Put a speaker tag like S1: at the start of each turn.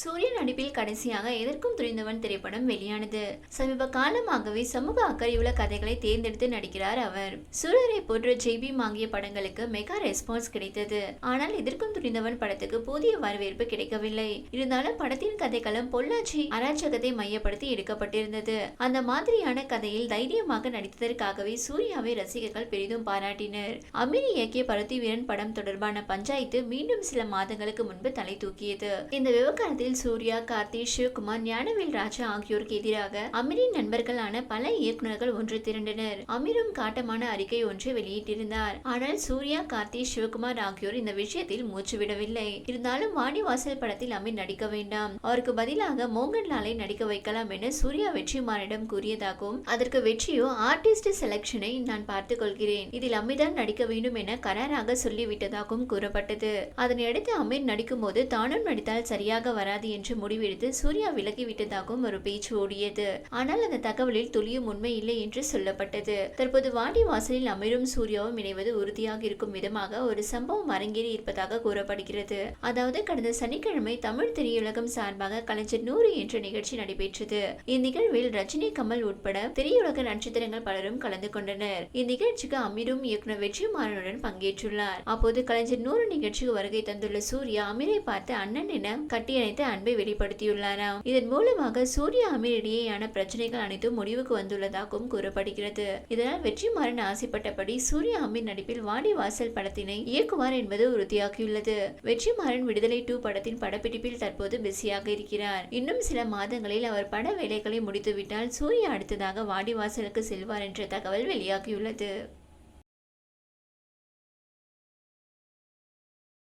S1: சூரிய நடிப்பில் கடைசியாக எதற்கும் துணிந்தவன் திரைப்படம் வெளியானது. சமீப காலமாகவே சமூக அக்கறையுள்ள கதைகளை தேர்ந்தெடுத்து நடிக்கிறார் அவர். சூரியரை போன்ற ஜெய்பி வாங்கிய படங்களுக்கு மெகா ரெஸ்பான்ஸ் கிடைத்தது. ஆனால் எதற்கும் துணிந்தவன் படத்துக்கு போதிய வரவேற்பு கிடைக்கவில்லை. இருந்தாலும் படத்தின் கதைக்களம் பொள்ளாச்சி அராஜகத்தை மையப்படுத்தி எடுக்கப்பட்டிருந்தது. அந்த மாதிரியான கதையில் தைரியமாக நடித்ததற்காகவே சூர்யாவை ரசிகர்கள் பெரிதும் பாராட்டினர். அமீர் இயக்கிய பருத்தி வீரன் படம் தொடர்பான பஞ்சாயத்து மீண்டும் சில மாதங்களுக்கு முன்பு தலை தூக்கியது. இந்த விவகாரத்தில் சூர்யா கார்த்தி சிவகுமார் ஞானவேல் ராஜா ஆகியோருக்கு எதிராக அமீரின் நண்பர்களான பல இயக்குநர்கள் ஒன்று திரண்டனர். அமீரும் காட்டமான அறிக்கை ஒன்றை வெளியிட்டிருந்தார். ஆனால் சூர்யா கார்த்தி சிவகுமார் ஆகியோர் இந்த விஷயத்தில் மூச்சு விடவில்லை. இருந்தாலும் வாணிவாசல் படத்தில் அமீர் நடிக்க வேண்டாம். அவருக்கு பதிலாக மோகன்லாலை நடிக்க வைக்கலாம் என சூர்யா வெற்றிமாறனிடம் கூறியதாகவும் அதற்கு வெற்றியோ ஆர்டிஸ்ட் செலக்ஷனை நான் பார்த்துக் கொள்கிறேன் இதில் அமீர்தான் நடிக்க வேண்டும் என கராராக சொல்லிவிட்டதாகவும் கூறப்பட்டது. அதனையடுத்து அமீர் நடிக்கும் போது தானும் நடித்தால் சரியாக வர வராது என்று முடிவெடுத்து சூர்யா விலகிவிட்டதாகவும் ஒரு பேச்சு ஓடியது. ஆனால் அந்த தகவலில் துளியும் உண்மை இல்லை என்று சொல்லப்பட்டது. தற்போது வாடி வாசலில் அமீரும் சூர்யாவும் இணைவது உறுதியாக இருக்கும் விதமாக ஒரு சம்பவம் அரங்கேறி இருப்பதாக கூறப்படுகிறது. அதாவது கடந்த சனிக்கிழமை தமிழ் திரையுலகம் சார்பாக கலைஞர் நூறு என்ற நிகழ்ச்சி நடைபெற்றது. இந்நிகழ்வில் ரஜினி கமல் உட்பட திரையுலக நட்சத்திரங்கள் பலரும் கலந்து கொண்டனர். இந்நிகழ்ச்சிக்கு அமீரும் இயக்குனர் வெற்றிமாறனுடன் பங்கேற்றுள்ளார். அப்போது கலைஞர் நூறு நிகழ்ச்சிக்கு வருகை தந்துள்ள சூர்யா அமீரை பார்த்து அண்ணன் என கட்டியணைத்து தனது அன்பை வெளிப்படுத்தியுள்ளாராம். இதன் மூலமாக சூர்யா அமீர் இடையேயான பிரச்சனைகள் அனைத்தும் முடிவுக்கு வந்துள்ளதாகவும் கூறப்படுகிறது. இதனால் வெற்றிமாறன் ஆசைப்பட்டபடி சூர்யா அமீர் நடிப்பில் வாடி வாசல் படத்தினை இயக்குவார் என்பது உறுதியாகியுள்ளது. வெற்றிமாறன் விடுதலை டூ படத்தின் படப்பிடிப்பில் தற்போது பிஸியாக இருக்கிறார். இன்னும் சில மாதங்களில் அவர் பட வேலைகளை முடித்துவிட்டால் சூர்யா அடுத்ததாக வாடிவாசலுக்கு செல்வார் என்ற தகவல் வெளியாகியுள்ளது.